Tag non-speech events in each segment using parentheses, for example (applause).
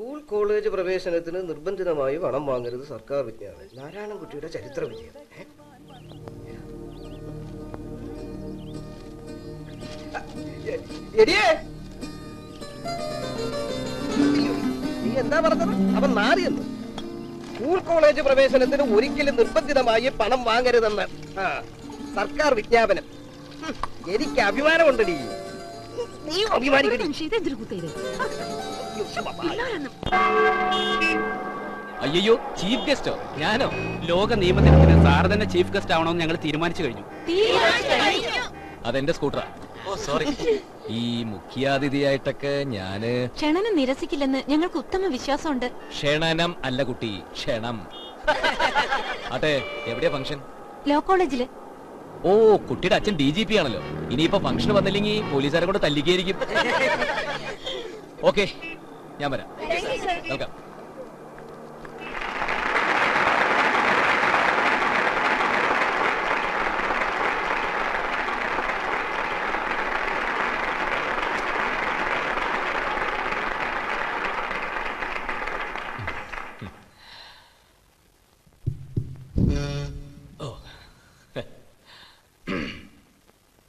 School college പ്രവേശനത്തിന് നിർബന്ധിതമായി പണം വാങ്ങരുത് സർക്കാർ വിജ്ഞാപനം നാരായണൻകുട്ടിയുടെ ചരിത്ര വിജയം നീ എന്താ പറഞ്ഞത്? അവൻ മാറിയെന്ന് സ്കൂൾ കോളേജ് പ്രവേശനത്തിന് ഒരിക്കലും നിർബന്ധിതമായി പണം വാങ്ങരുതെന്ന്. സർക്കാർ വിജ്ഞാപനം. എനിക്ക് അഭിമാനമുണ്ടടി. നീ അഭിമാനിക്കടി. അയ്യോ ചീഫ് ഗസ്റ്റോ? ഞാനോ? ലോക നിയമദിനത്തിന് സാർ തന്നെ ചീഫ് ഗസ്റ്റ് ആവണമെന്ന് ഞങ്ങൾ തീരുമാനിച്ചു കഴിഞ്ഞു. അതെന്റെ സ്കൂട്ടറാ. ഓ സോറി. ഈ മുഖ്യാതിഥിയായിട്ടൊക്കെ ഞാൻ ക്ഷണനം നിരസിക്കില്ലെന്ന് ഞങ്ങൾക്ക് ഉത്തമ വിശ്വാസമുണ്ട്. ക്ഷണനം അല്ല കുട്ടി ക്ഷണം. അതെ എവിടെയാ ഫംഗ്ഷൻ? ലോ കോളേജിൽ. ഓ കുട്ടിയുടെ അച്ഛൻ ഡി ജി പി ആണല്ലോ. ഇനിയിപ്പോ ഫംഗ്ഷൻ വന്നില്ലെങ്കിൽ പോലീസുകാരെ കൊണ്ട് തല്ലിക്കായിരിക്കും (laughs) ഓക്കെ. ഞാൻ വരാം. വെൽക്കം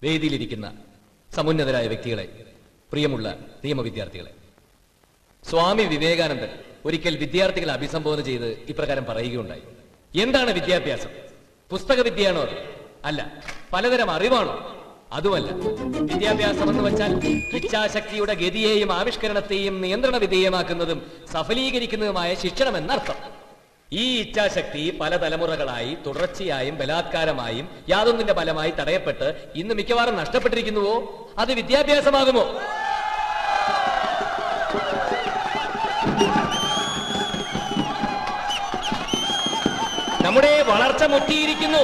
വേദിയിലിരിക്കുന്ന സമുന്നതരായ വ്യക്തികളെ പ്രിയമുള്ള നിയമ വിദ്യാർത്ഥികളെ സ്വാമി വിവേകാനന്ദൻ ഒരിക്കൽ വിദ്യാർത്ഥികളെ അഭിസംബോധന ചെയ്ത് ഇപ്രകാരം പറയുകയുണ്ടായി. എന്താണ് വിദ്യാഭ്യാസം? പുസ്തക വിദ്യയാണോ അത്? അല്ല പലതരം അറിവാണോ? അതുമല്ല വിദ്യാഭ്യാസം എന്ന് വെച്ചാൽ ഇച്ഛാശക്തിയുടെ ഗതിയെയും ആവിഷ്കരണത്തെയും നിയന്ത്രണ വിധേയമാക്കുന്നതും സഫലീകരിക്കുന്നതുമായ ശിക്ഷണം എന്നർത്ഥം ഈ ഇച്ഛാശക്തി പല തലമുറകളായി തുടർച്ചയായും ബലാത്കാരമായും യാതൊന്നിന്റെ ഫലമായി തടയപ്പെട്ട് ഇന്ന് മിക്കവാറും നഷ്ടപ്പെട്ടിരിക്കുന്നുവോ? അത് വിദ്യാഭ്യാസമാകുമോ? നമ്മുടെ വളർച്ച മുറ്റിയിരിക്കുന്നു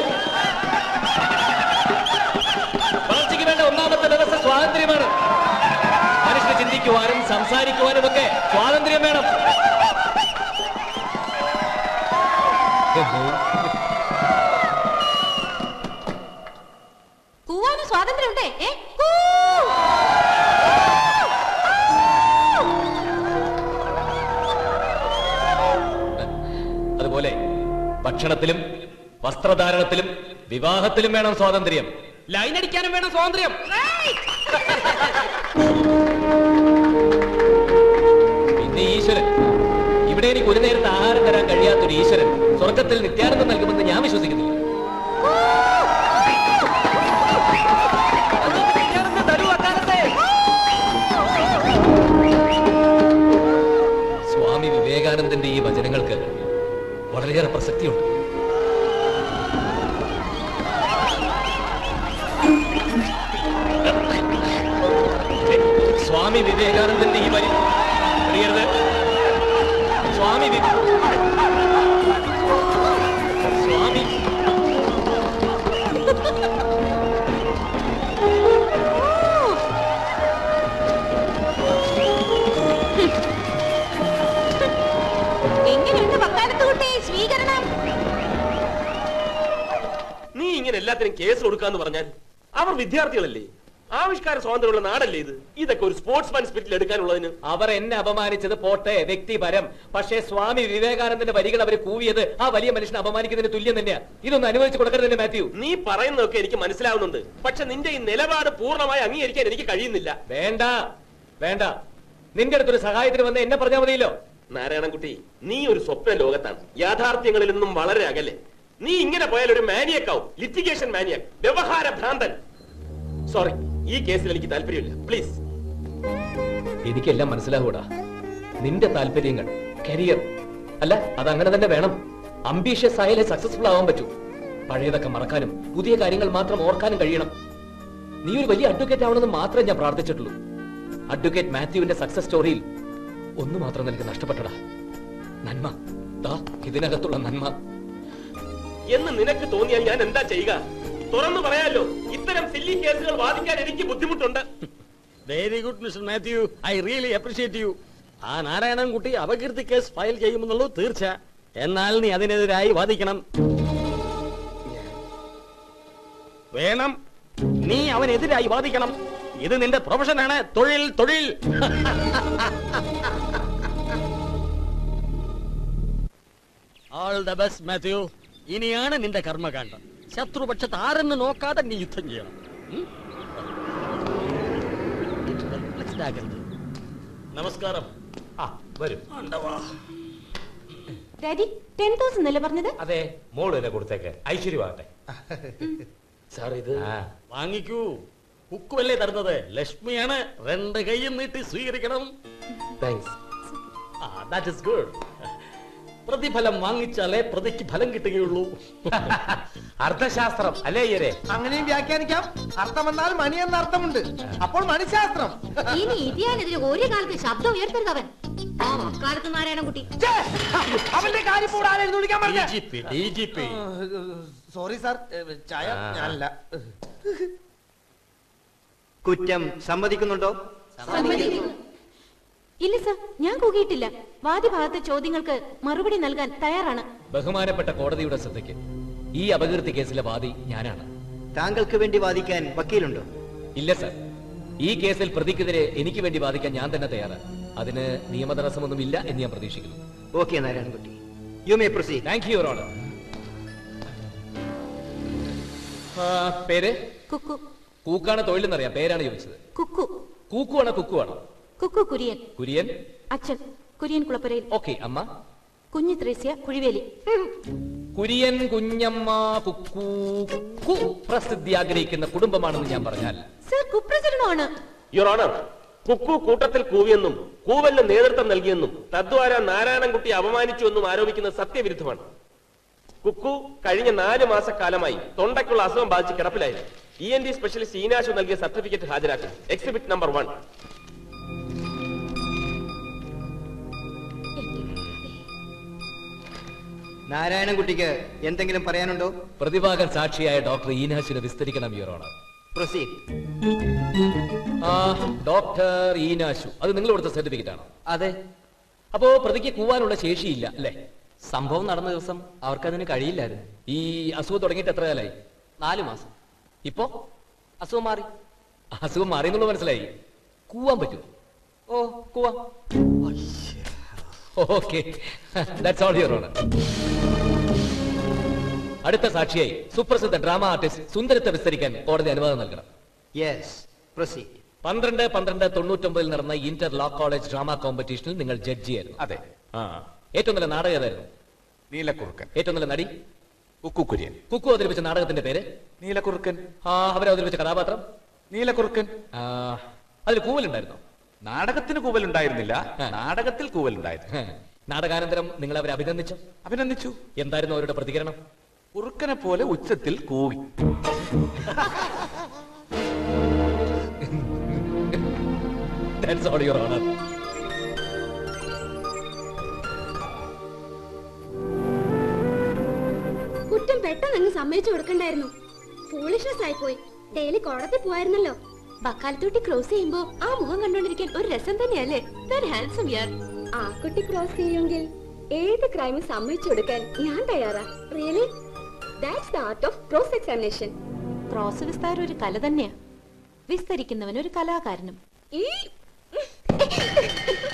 വളർച്ചയ്ക്ക് വേണ്ട ഒന്നാമത്തെ വ്യവസ്ഥ സ്വാതന്ത്ര്യമാണ്. മനുഷ്യന് ചിന്തിക്കുവാനും സംസാരിക്കുവാനും ഒക്കെ സ്വാതന്ത്ര്യം വേണം. കൂവാനും സ്വാതന്ത്ര്യമുണ്ടേ? ഏ? ഭക്ഷണത്തിലും വസ്ത്രധാരണത്തിലും വിവാഹത്തിലും വേണം സ്വാതന്ത്ര്യം. ലൈൻ അടിക്കാനും വേണം സ്വാതന്ത്ര്യം. പിന്നെ ഈശ്വരൻ. ഇവിടെ എനിക്ക് ഒരു നേരത്തെ ആഹാരം തരാൻ കഴിയാത്തൊരു ഈശ്വരൻ സ്വർഗത്തിൽ നിത്യാനന്ദം നൽകുമെന്ന് ഞാൻ വിശ്വസിക്കുന്നില്ല. സ്വാമി വിവേകാനന്ദന്റെ ഈ വചനങ്ങൾക്ക് വളരെയേറെ പ്രസക്തിയുണ്ട് സ്വാമി വിവേകാനന്ദന്റെ ഈ വരി അറിയരുത് സ്വാമി വി- ഇങ്ങനെ എല്ലാത്തിനും കേസ് കൊടുക്കാന്ന് പറഞ്ഞാൽ അവർ വിദ്യാർത്ഥികളല്ലേ? ആവിഷ്കാര സ്വാതന്ത്ര്യമുള്ള നാടല്ലേ ഇത്? ഇതൊക്കെ ഒരു സ്പോർട്സ്മാൻ സ്പിരിറ്റിൽ എടുക്കാനുള്ളതിന്. അവർ എന്നെ അപമാനിച്ചത് പോട്ടെ വ്യക്തിപരം. പക്ഷേ സ്വാമി വിവേകാനന്ദന്റെ വരികൾ അവർ കൂവിയത് ആ വലിയ മനുഷ്യനെ അപമാനിക്കുന്നതിന് തുല്യം തന്നെയാ. ഇതൊന്നും അനുവദിച്ചു കൊടുക്കരുത് മാത്യു. നീ പറയുന്നതൊക്കെ എനിക്ക് മനസ്സിലാവുന്നുണ്ട്. പക്ഷെ നിന്റെ ഈ നിലപാട് പൂർണമായി അംഗീകരിക്കാൻ എനിക്ക് കഴിയുന്നില്ല. വേണ്ട വേണ്ട. നിന്റെ അടുത്തൊരു സഹായത്തിന് വന്ന് എന്നെ പറഞ്ഞാൽ മതിയല്ലോ. നാരായണൻകുട്ടി നീ ഒരു സ്വപ്ന ലോകത്താണ്. യാഥാർത്ഥ്യങ്ങളിൽ നിന്നും വളരെ അകലെ. നീ ഇങ്ങനെ പോയാൽ ഒരു മാനിയക്കാവും ലിറ്റിഗേഷൻ മാനിയക് വ്യവഹാര ഭ്രാന്തൻ. സോറി ഈ കേസിൽ എനിക്ക് താല്പര്യമില്ല. പ്ലീസ് എനിക്കെല്ലാം മനസ്സിലാവൂടാ നിന്റെ താല്പര്യങ്ങൾ കരിയർ അല്ല അതങ്ങനെ തന്നെ വേണം. അംബീഷ്യസ് ആയാലേ സക്സസ്ഫുൾ ആവാൻ പറ്റൂ. പഴയതൊക്കെ മറക്കാനും പുതിയ കാര്യങ്ങൾ മാത്രം ഓർക്കാനും കഴിയണം. നീ ഒരു വലിയ അഡ്വക്കേറ്റ് ആവണമെന്ന് മാത്രമേ ഞാൻ പ്രാർത്ഥിച്ചിട്ടുള്ളൂ. അഡ്വക്കേറ്റ് മാത്യുവിന്റെ സക്സസ് സ്റ്റോറിയിൽ ഒന്ന് മാത്രം നിനക്ക് നഷ്ടപ്പെട്ടടാ. നന്മ. ഇതിനകത്തുള്ള നന്മ. എന്ന് നിനക്ക് തോന്നിയാൽ ഞാൻ എന്താ ചെയ്യുക? തുറന്നു പറയാലോ ഇത്തരം സില്ലി കേസുകൾ വാദിക്കാൻ എനിക്ക് ബുദ്ധിമുട്ടുണ്ട്. Very good mister Mathew I really appreciate you ആ നാരായണൻകുട്ടി അപകീർത്തി കേസ് ഫയൽ ചെയ്യുമെന്നുള്ളത് തീർച്ച. എന്നാൽ നീ അതിനെതിരായി വാദിക്കണം. വേണം. നീ അവനെതിരായി വാദിക്കണം. ഇത് നിന്റെ പ്രൊഫഷനാണ് തൊഴിൽ തൊഴിൽ. ഓൾ ദ ബെസ്റ്റ് മാത്യു ഇനിയാണ് നിന്റെ കർമ്മകാന്ഡം. ശത്രുപക്ഷത്ത് ആരെന്ന് നോക്കാതെ നീ യുദ്ധം ചെയ്യണം. നമസ്കാരം. ആ വരും. ഡാഡി ടെൻ തൗസൻഡ് അല്ലേ പറഞ്ഞത്? അതെ മോൾ തന്നെ കൊടുത്തേക്ക്. ഐശ്വര്യമാകട്ടെ സാർ ഇത് വാങ്ങിക്കൂ. തരുന്നത്? ലക്ഷ്മിയാണ് രണ്ട് കൈയും നീട്ടി സ്വീകരിക്കണം. താങ്ക്സ് ആ ദാറ്റ് ഇസ് ഗുഡ് പ്രതിഫലം വാങ്ങിച്ചാലേ പ്രതിക്ക് ഫലം കിട്ടുകയുള്ളൂ. അർത്ഥശാസ്ത്രം അല്ലേ അങ്ങനെയും വ്യാഖ്യാനിക്കാം. അർത്ഥം വന്നാൽ മണി എന്ന അർത്ഥമുണ്ട്. അപ്പോൾ മണിശാസ്ത്രം. ഇനി ഇതിയാനെതിരെ ഒരു കാലത്ത് ശബ്ദം ഉയർത്തരുത് അവൻ. ആ ഛേ! അവന്റെ കാര്യം ആരായിരുന്നു വിളിക്കാൻ പറഞ്ഞത് സോറി സാർ ചായ. ഞാനല്ല. കുറ്റം സമ്മതിക്കുന്നുണ്ടോ? ഇല്ല സർ. ഞാൻ കൂകിയിട്ടില്ല. വാദിഭാഗത്തെ ചോദ്യങ്ങൾക്ക് മറുപടി നൽകാൻ തയ്യാറാണ്. ബഹുമാനപ്പെട്ട കോടതിയുടെ ശ്രദ്ധയ്ക്ക് ഈ അപകീർത്തി കേസിലെ വാദി ഞാനാണ്. താങ്കൾക്ക് വേണ്ടി വാദിക്കാൻ വക്കീലുണ്ടോ? ഇല്ല സർ. ഈ കേസിൽ പ്രതിക്കെതിരെ എനിക്ക് വേണ്ടി വാദിക്കാൻ ഞാൻ തന്നെ തയ്യാറാണ്. അതിന് നിയമതടസ്സമൊന്നും ഇല്ല എന്ന് ഞാൻ പ്രതീക്ഷിക്കുന്നു. Okay Narayanankutty. You may proceed thank you honour പേര്? കുക്കു. കൂക്കാണ് തൊഴിലെന്നറിയാം. പേരാണ് ചോദിച്ചത്. കുക്കു. കൂക്കുവാണോ കുക്കുവാണോ? കുക്കു കുര്യൻ. കുര്യൻ? അച്ഛൻ കുര്യൻ കുളപ്പുരയിൽ. ഓക്കെ അമ്മ. കുഞ്ഞു ത്രേസ്യ കുഴിവേലി. കുര്യൻ കുഞ്ഞമ്മ കുക്കു കുക്കു പ്രസിദ്ധി ആഗ്രഹിക്കുന്ന കുടുംബമാണെന്ന് ഞാൻ പറഞ്ഞാൽ. സർ കുപ്രചരണമാണ്. യുവർ ഓണർ കുക്കു കൂട്ടത്തിൽ കൂവിയെന്നും കൂവല്ല നേതൃത്വം നൽകിയെന്നും തദ്വാര നാരായണൻകുട്ടി അപമാനിച്ചു എന്നും ആരോപിക്കുന്നത് സത്യവിരുദ്ധമാണ്. കുക്കു കഴിഞ്ഞ നാല് മാസക്കാലമായി തൊണ്ടയ്ക്കുള്ള അസുഖം ബാധിച്ച് കിടപ്പിലായിരുന്നു. E N T specialist Eenashu നൽകിയ സർട്ടിഫിക്കറ്റ് ഹാജരാക്കും. എക്സിബിറ്റ് നമ്പർ വൺ നാരായണൻകുട്ടിക്ക് എന്തെങ്കിലും പറയാനുണ്ടോ? പ്രതിഭാഗം സാക്ഷിയായ ഡോക്ടർ ഈനാശിനെ വിസ്തരിക്കണം ആ ഡോക്ടർ ഈനാശു. അത് നിങ്ങൾ കൊടുത്ത സർട്ടിഫിക്കറ്റ് ആണോ? അതെ. അപ്പോ പ്രതിക്ക് കൂവാനുള്ള ശേഷിയില്ല അല്ലേ? സംഭവം നടന്ന ദിവസം അവർക്കതിന് കഴിയില്ലായിരുന്നു. ഈ അസുഖം തുടങ്ങിയിട്ട് എത്ര കാലായി നാലു മാസം. ഇപ്പോ അസുഖം മാറി. അസുഖം മാറി എന്നുള്ളത് മനസ്സിലായി. കൂവാൻ പറ്റുമോ? ഓ കുവാ. Okay that's all your honour അടുത്ത സാക്ഷിയായി സുപ്രസിദ്ധ ഡ്രാമ ആർട്ടിസ്റ്റ് സുന്ദരത്തെ വിസ്തരിക്കാൻ കോടതി അനുവാദം നൽകണം. യെസ് പ്രൊസീഡ് പന്ത്രണ്ട് പന്ത്രണ്ട് തൊണ്ണൂറ്റൊമ്പതിൽ നടന്ന ഇന്റർ ലോ കോളേജ് ഡ്രാമ കോമ്പറ്റീഷനിൽ നിങ്ങൾ ജഡ്ജിയായിരുന്നു അതെ. ആ. ഏറ്റവും നല്ല നാടകം ഏതായിരുന്നു? നീലക്കുറുക്കൻ. ഏറ്റവും നല്ല നടി? ഉക്കുക്കുര്യൻ കുക്കു അവതരിപ്പിച്ച നാടകത്തിന്റെ പേര്? നീലക്കുറുക്കൻ. ആ അവരവതരിപ്പിച്ച കഥാപാത്രം? നീലക്കുറുക്കൻ. ആ, അതിൽ കൂവലുണ്ടായിരുന്നോ? നാടകത്തിന് കൂവലുണ്ടായിരുന്നില്ല. ഉണ്ടായിരുന്നില്ല നാടകത്തിൽ കൂവലുണ്ടായിരുന്നു. ഉണ്ടായിരുന്നു നാടകാനന്തരം നിങ്ങൾ അവരെ അഭിനന്ദിച്ചു. അഭിനന്ദിച്ചു. എന്തായിരുന്നു അവരുടെ പ്രതികരണം? കുറുക്കനെ പോലെ ഉച്ചത്തിൽ കൂവി. That's all, Your Honor. കുറ്റം പെട്ടെന്ന് അങ്ങ് സമ്മതിച്ചു കൊടുക്കണ്ടായിരുന്നു. ആയിപ്പോയി. ഡെയിലി കോടതി പോവായിരുന്നല്ലോ. ബക്കാലത്തോട്ടി ക്രോസ് ചെയ്യുമ്പോ ആ മുഖം കണ്ടോണ്ടിരിക്കാൻ ഒരു രസം തന്നെയല്ലേ? ഹാൻസം യാർ ആ കുട്ടി ക്രോസ് ചെയ്യുമെങ്കിൽ ഏത് ക്രൈമും സമ്മതിച്ചു കൊടുക്കാൻ ഞാൻ തയ്യാറാ? Really that's the art of cross examination cross വിസ്താരം ഒരു കല തന്നെയാ. വിസ്തരിക്കുന്നവൻ ഒരു കലാകാരനും. ഈ